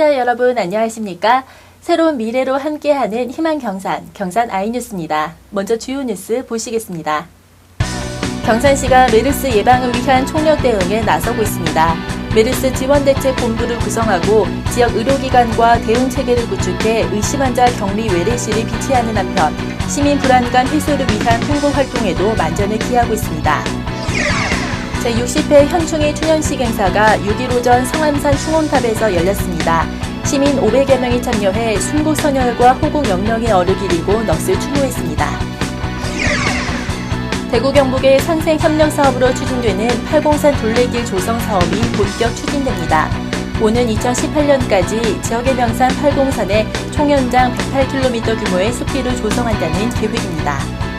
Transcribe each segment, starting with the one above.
시청자 여러분 안녕하십니까? 새로운 미래로 함께하는 희망 경산, 경산 아이뉴스입니다. 먼저 주요 뉴스 보시겠습니다. 경산시가 메르스 예방을 위한 총력 대응에 나서고 있습니다. 메르스 지원대책 본부를 구성하고 지역 의료기관과 대응 체계를 구축해 의심 환자 격리 외래실을 비치하는 한편 시민 불안감 해소를 위한 홍보 활동에도 만전을 기하고 있습니다. 제60회 현충일 추년식 행사가 6일 오전 성암산 충원탑에서 열렸습니다. 시민 500여 명이 참여해 순국 선열과 호국 영령의 어를 기리고 넋을 추모했습니다. 대구 경북의 상생 협력 사업으로 추진되는 팔공산 둘레길 조성 사업이 본격 추진됩니다. 오는 2018년까지 지역의 명산 팔공산에 총연장 108km 규모의 숲길을 조성한다는 계획입니다.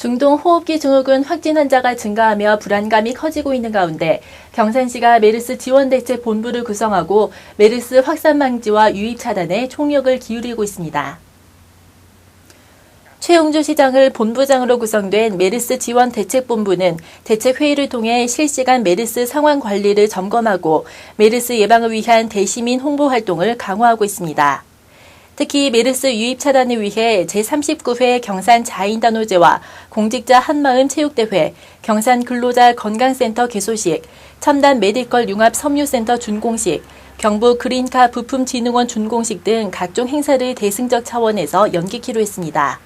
중동 호흡기 증후군 확진 환자가 증가하며 불안감이 커지고 있는 가운데 경산시가 메르스 지원대책 본부를 구성하고 메르스 확산 방지와 유입 차단에 총력을 기울이고 있습니다. 최용주 시장을 본부장으로 구성된 메르스 지원 대책본부는 대책회의를 통해 실시간 메르스 상황 관리를 점검하고 메르스 예방을 위한 대시민 홍보 활동을 강화하고 있습니다. 특히 메르스 유입 차단을 위해 제39회 경산 자인단호제와 공직자 한마음 체육대회, 경산 근로자 건강센터 개소식, 첨단 메디컬 융합 섬유센터 준공식, 경북 그린카 부품진흥원 준공식 등 각종 행사를 대승적 차원에서 연기키로 했습니다.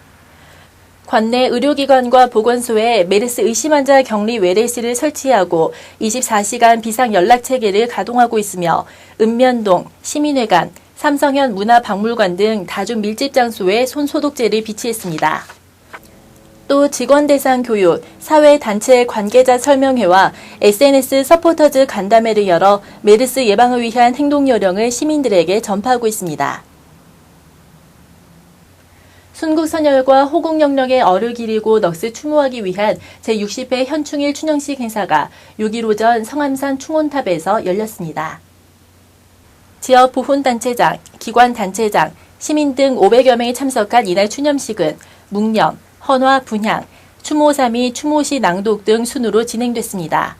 관내 의료기관과 보건소에 메르스 의심 환자 격리 외래실을 설치하고 24시간 비상 연락 체계를 가동하고 있으며 읍면동, 시민회관, 삼성현 문화박물관 등 다중 밀집 장소에 손소독제를 비치했습니다. 또 직원 대상 교육, 사회단체 관계자 설명회와 SNS 서포터즈 간담회를 열어 메르스 예방을 위한 행동 요령을 시민들에게 전파하고 있습니다. 순국선열과 호국 영령의 어를 기리고 넋을 추모하기 위한 제60회 현충일 춘영식 행사가 6일 오전 성암산 충원탑에서 열렸습니다. 지역 보훈단체장, 기관단체장, 시민 등 500여 명이 참석한 이날 추념식은 묵념, 헌화, 분향, 추모삼이 추모시 낭독 등 순으로 진행됐습니다.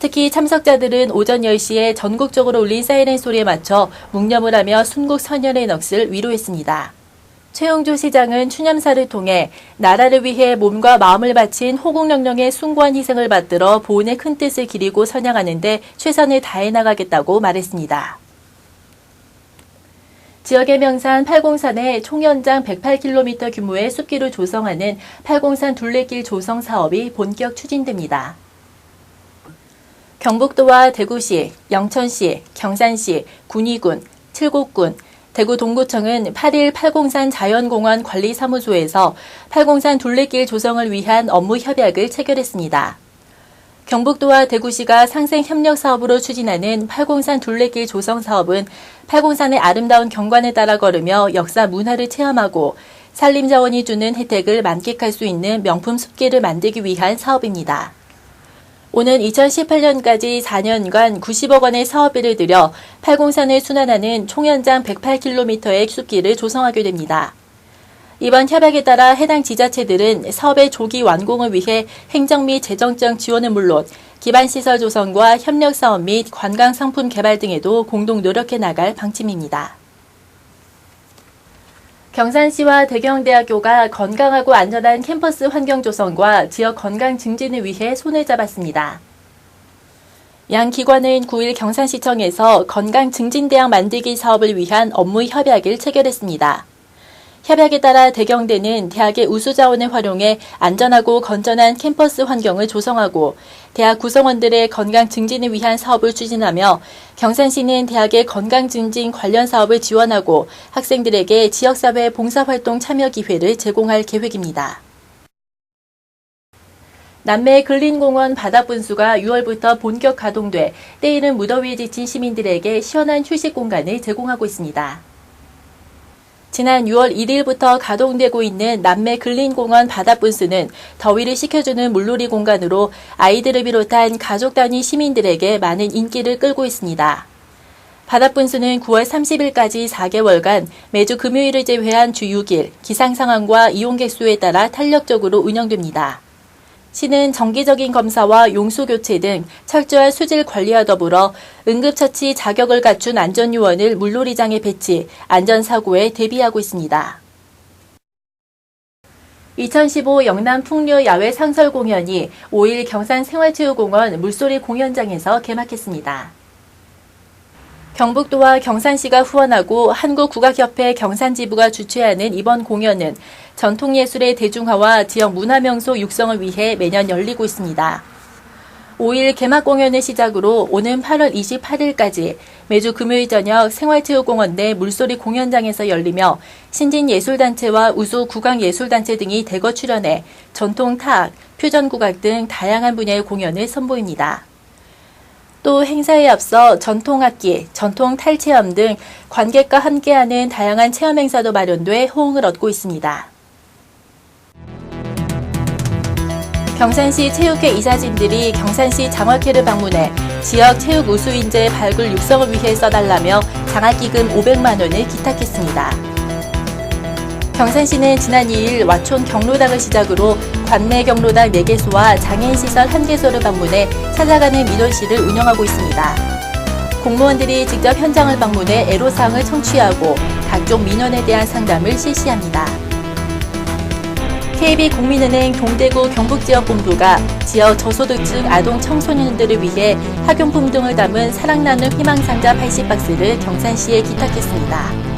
특히 참석자들은 오전 10시에 전국적으로 울린 사이렌 소리에 맞춰 묵념을 하며 순국 선열의 넋을 위로했습니다. 최영주 시장은 추념사를 통해 나라를 위해 몸과 마음을 바친 호국영령의 숭고한 희생을 받들어 보훈의 큰 뜻을 기리고 선양하는데 최선을 다해 나가겠다고 말했습니다. 지역의 명산 팔공산에 총연장 108km 규모의 숲길을 조성하는 팔공산 둘레길 조성 사업이 본격 추진됩니다. 경북도와 대구시, 영천시, 경산시, 군위군, 칠곡군, 대구 동구청은 8일 팔공산 자연공원 관리사무소에서 팔공산 둘레길 조성을 위한 업무 협약을 체결했습니다. 경북도와 대구시가 상생 협력 사업으로 추진하는 팔공산 둘레길 조성 사업은 팔공산의 아름다운 경관에 따라 걸으며 역사 문화를 체험하고 산림자원이 주는 혜택을 만끽할 수 있는 명품 숲길을 만들기 위한 사업입니다. 오는 2018년까지 4년간 90억 원의 사업비를 들여 팔공산을 순환하는 총연장 108km의 숲길을 조성하게 됩니다. 이번 협약에 따라 해당 지자체들은 사업의 조기 완공을 위해 행정 및 재정적 지원은 물론 기반시설 조성과 협력 사업 및 관광 상품 개발 등에도 공동 노력해 나갈 방침입니다. 경산시와 대경대학교가 건강하고 안전한 캠퍼스 환경 조성과 지역 건강 증진을 위해 손을 잡았습니다. 양 기관은 9일 경산시청에서 건강 증진대학 만들기 사업을 위한 업무 협약을 체결했습니다. 협약에 따라 대경대는 대학의 우수 자원을 활용해 안전하고 건전한 캠퍼스 환경을 조성하고 대학 구성원들의 건강 증진을 위한 사업을 추진하며 경산시는 대학의 건강 증진 관련 사업을 지원하고 학생들에게 지역사회 봉사활동 참여 기회를 제공할 계획입니다. 남매 근린공원 바다분수가 6월부터 본격 가동돼 때이른 무더위에 지친 시민들에게 시원한 휴식 공간을 제공하고 있습니다. 지난 6월 1일부터 가동되고 있는 남매 근린공원 바다분수는 더위를 식혀주는 물놀이 공간으로 아이들을 비롯한 가족 단위 시민들에게 많은 인기를 끌고 있습니다. 바다분수는 9월 30일까지 4개월간 매주 금요일을 제외한 주 6일 기상 상황과 이용 객 수에 따라 탄력적으로 운영됩니다. 시는 정기적인 검사와 용수 교체 등 철저한 수질 관리와 더불어 응급처치 자격을 갖춘 안전요원을 물놀이장에 배치, 안전사고에 대비하고 있습니다. 2015 영남 풍류 야외 상설 공연이 5일 경산 생활체육공원 물소리 공연장에서 개막했습니다. 경북도와 경산시가 후원하고 한국국악협회 경산지부가 주최하는 이번 공연은 전통예술의 대중화와 지역 문화명소 육성을 위해 매년 열리고 있습니다. 5일 개막 공연을 시작으로 오는 8월 28일까지 매주 금요일 저녁 생활체육공원 내 물소리 공연장에서 열리며 신진예술단체와 우수 국악예술단체 등이 대거 출연해 전통 타악, 표전국악 등 다양한 분야의 공연을 선보입니다. 또 행사에 앞서 전통악기, 전통 탈체험 등 관객과 함께하는 다양한 체험 행사도 마련돼 호응을 얻고 있습니다. 경산시 체육회 이사진들이 경산시 장학회를 방문해 지역 체육 우수 인재 발굴 육성을 위해 써달라며 장학기금 500만 원을 기탁했습니다. 경산시는 지난 2일 와촌 경로당을 시작으로 관내 경로당 4개소와 장애인 시설 1개소를 방문해 찾아가는 민원실을 운영하고 있습니다. 공무원들이 직접 현장을 방문해 애로사항을 청취하고 각종 민원에 대한 상담을 실시합니다. KB국민은행 동대구 경북지역본부가 지역 저소득층 아동 청소년들을 위해 학용품 등을 담은 사랑 나눔 희망상자 80박스를 경산시에 기탁했습니다.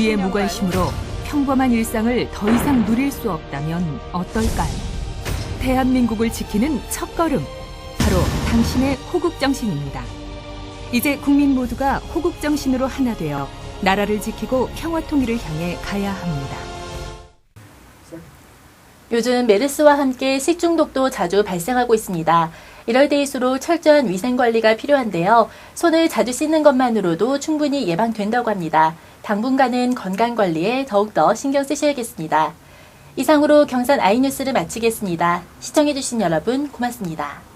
우리의 무관심으로 평범한 일상을 더 이상 누릴 수 없다면 어떨까요? 대한민국을 지키는 첫걸음, 바로 당신의 호국 정신입니다. 이제 국민 모두가 호국 정신으로 하나 되어 나라를 지키고 평화 통일을 향해 가야 합니다. 요즘 메르스와 함께 식중독도 자주 발생하고 있습니다. 이럴 때일수록 철저한 위생 관리가 필요한데요. 손을 자주 씻는 것만으로도 충분히 예방된다고 합니다. 당분간은 건강 관리에 더욱더 신경 쓰셔야겠습니다. 이상으로 경산 아이뉴스를 마치겠습니다. 시청해주신 여러분 고맙습니다.